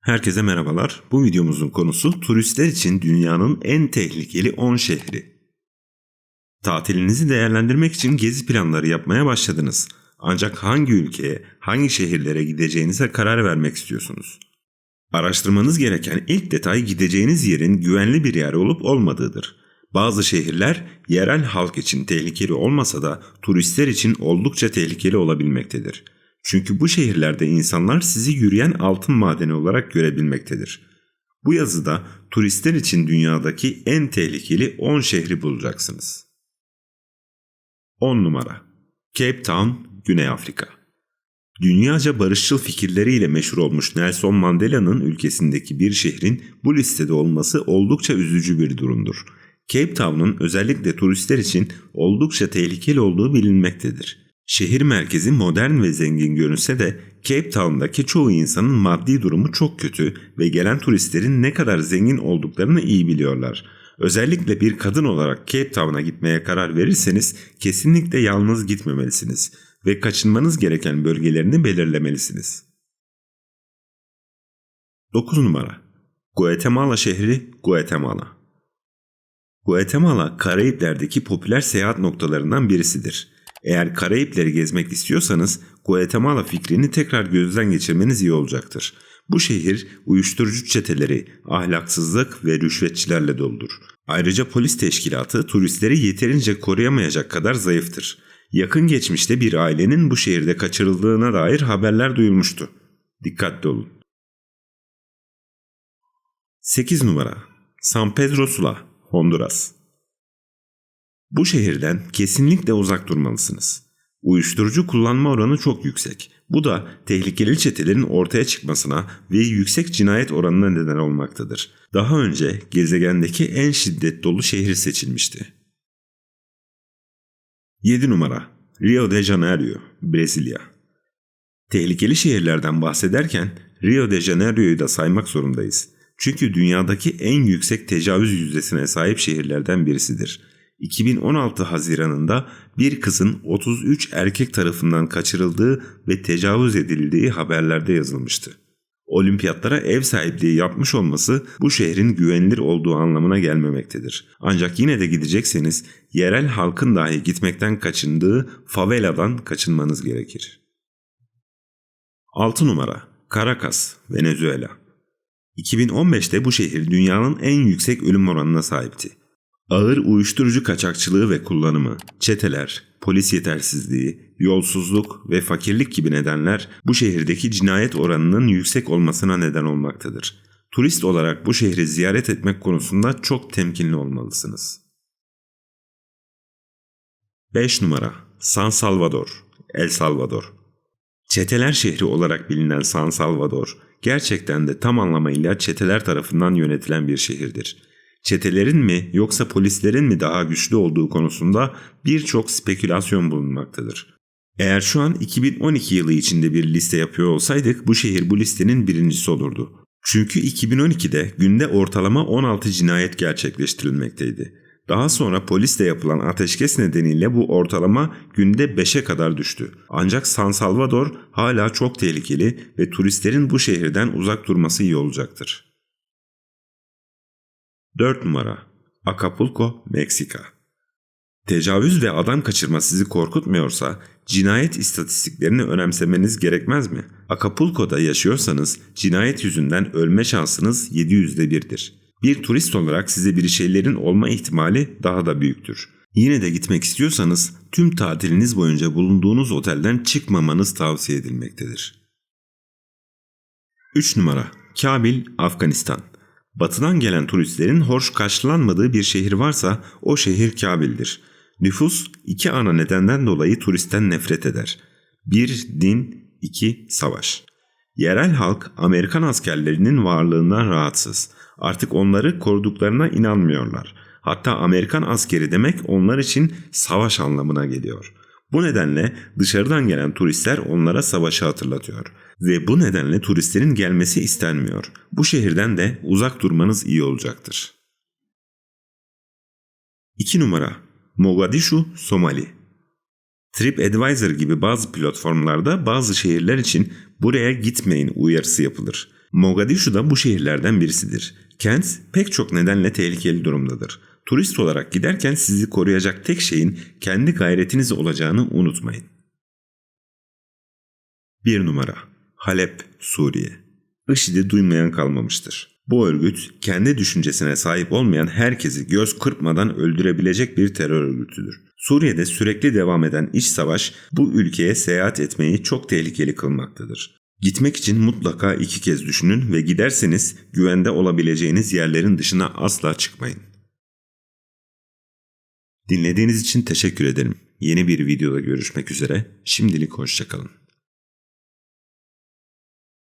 Herkese merhabalar. Bu videomuzun konusu turistler için dünyanın en tehlikeli 10 şehri. Tatilinizi değerlendirmek için gezi planları yapmaya başladınız. Ancak hangi ülkeye, hangi şehirlere gideceğinize karar vermek istiyorsunuz. Araştırmanız gereken ilk detay gideceğiniz yerin güvenli bir yer olup olmadığıdır. Bazı şehirler yerel halk için tehlikeli olmasa da turistler için oldukça tehlikeli olabilmektedir. Çünkü bu şehirlerde insanlar sizi yürüyen altın madeni olarak görebilmektedir. Bu yazıda turistler için dünyadaki en tehlikeli 10 şehri bulacaksınız. 10 numara Cape Town, Güney Afrika Dünyaca barışçıl fikirleriyle meşhur olmuş Nelson Mandela'nın ülkesindeki bir şehrin bu listede olması oldukça üzücü bir durumdur. Cape Town'un özellikle turistler için oldukça tehlikeli olduğu bilinmektedir. Şehir merkezi modern ve zengin görünse de Cape Town'daki çoğu insanın maddi durumu çok kötü ve gelen turistlerin ne kadar zengin olduklarını iyi biliyorlar. Özellikle bir kadın olarak Cape Town'a gitmeye karar verirseniz kesinlikle yalnız gitmemelisiniz ve kaçınmanız gereken bölgelerini belirlemelisiniz. 9 numara Guatemala şehri Guatemala Guatemala Karayipler'deki popüler seyahat noktalarından birisidir. Eğer Karayipleri gezmek istiyorsanız Guatemala fikrini tekrar gözden geçirmeniz iyi olacaktır. Bu şehir uyuşturucu çeteleri, ahlaksızlık ve rüşvetçilerle doludur. Ayrıca polis teşkilatı turistleri yeterince koruyamayacak kadar zayıftır. Yakın geçmişte bir ailenin bu şehirde kaçırıldığına dair haberler duyulmuştu. Dikkatli olun. 8 numara San Pedro Sula, Honduras Bu şehirden kesinlikle uzak durmalısınız. Uyuşturucu kullanma oranı çok yüksek. Bu da tehlikeli çetelerin ortaya çıkmasına ve yüksek cinayet oranına neden olmaktadır. Daha önce gezegendeki en şiddet dolu şehir seçilmişti. 7 numara Rio de Janeiro, Brezilya Tehlikeli şehirlerden bahsederken Rio de Janeiro'yu da saymak zorundayız. Çünkü dünyadaki en yüksek tecavüz yüzdesine sahip şehirlerden birisidir. 2016 Haziran'ında bir kızın 33 erkek tarafından kaçırıldığı ve tecavüz edildiği haberlerde yazılmıştı. Olimpiyatlara ev sahipliği yapmış olması bu şehrin güvenilir olduğu anlamına gelmemektedir. Ancak yine de gidecekseniz yerel halkın dahi gitmekten kaçındığı faveladan kaçınmanız gerekir. 6 numara Caracas, Venezuela 2015'te bu şehir dünyanın en yüksek ölüm oranına sahipti. Ağır uyuşturucu kaçakçılığı ve kullanımı, çeteler, polis yetersizliği, yolsuzluk ve fakirlik gibi nedenler bu şehirdeki cinayet oranının yüksek olmasına neden olmaktadır. Turist olarak bu şehri ziyaret etmek konusunda çok temkinli olmalısınız. 5 numara San Salvador, El Salvador Çeteler şehri olarak bilinen San Salvador, gerçekten de tam anlamıyla çeteler tarafından yönetilen bir şehirdir. Çetelerin mi yoksa polislerin mi daha güçlü olduğu konusunda birçok spekülasyon bulunmaktadır. Eğer şu an 2012 yılı içinde bir liste yapıyor olsaydık bu şehir bu listenin birincisi olurdu. Çünkü 2012'de günde ortalama 16 cinayet gerçekleştirilmekteydi. Daha sonra polisle yapılan ateşkes nedeniyle bu ortalama günde 5'e kadar düştü. Ancak San Salvador hala çok tehlikeli ve turistlerin bu şehirden uzak durması iyi olacaktır. 4 numara Acapulco, Meksika Tecavüz ve adam kaçırma sizi korkutmuyorsa cinayet istatistiklerini önemsemeniz gerekmez mi? Acapulco'da yaşıyorsanız cinayet yüzünden ölme şansınız 700'de birdir. Bir turist olarak size bir şeylerin olma ihtimali daha da büyüktür. Yine de gitmek istiyorsanız tüm tatiliniz boyunca bulunduğunuz otelden çıkmamanız tavsiye edilmektedir. 3 numara Kabil, Afganistan Batıdan gelen turistlerin hoş karşılanmadığı bir şehir varsa o şehir Kabil'dir. Nüfus iki ana nedenden dolayı turistten nefret eder. Bir din, iki savaş. Yerel halk Amerikan askerlerinin varlığından rahatsız. Artık onları koruduklarına inanmıyorlar. Hatta Amerikan askeri demek onlar için savaş anlamına geliyor. Bu nedenle dışarıdan gelen turistler onlara savaşı hatırlatıyor. Ve bu nedenle turistlerin gelmesi istenmiyor. Bu şehirden de uzak durmanız iyi olacaktır. 2 numara Mogadishu, Somali. TripAdvisor gibi bazı platformlarda bazı şehirler için buraya gitmeyin uyarısı yapılır. Mogadishu da bu şehirlerden birisidir. Kent pek çok nedenle tehlikeli durumdadır. Turist olarak giderken sizi koruyacak tek şeyin kendi gayretiniz olacağını unutmayın. 1 numara Halep, Suriye. IŞİD'i duymayan kalmamıştır. Bu örgüt kendi düşüncesine sahip olmayan herkesi göz kırpmadan öldürebilecek bir terör örgütüdür. Suriye'de sürekli devam eden iç savaş bu ülkeye seyahat etmeyi çok tehlikeli kılmaktadır. Gitmek için mutlaka iki kez düşünün ve giderseniz güvende olabileceğiniz yerlerin dışına asla çıkmayın. Dinlediğiniz için teşekkür ederim. Yeni bir videoda görüşmek üzere. Şimdilik hoşçakalın.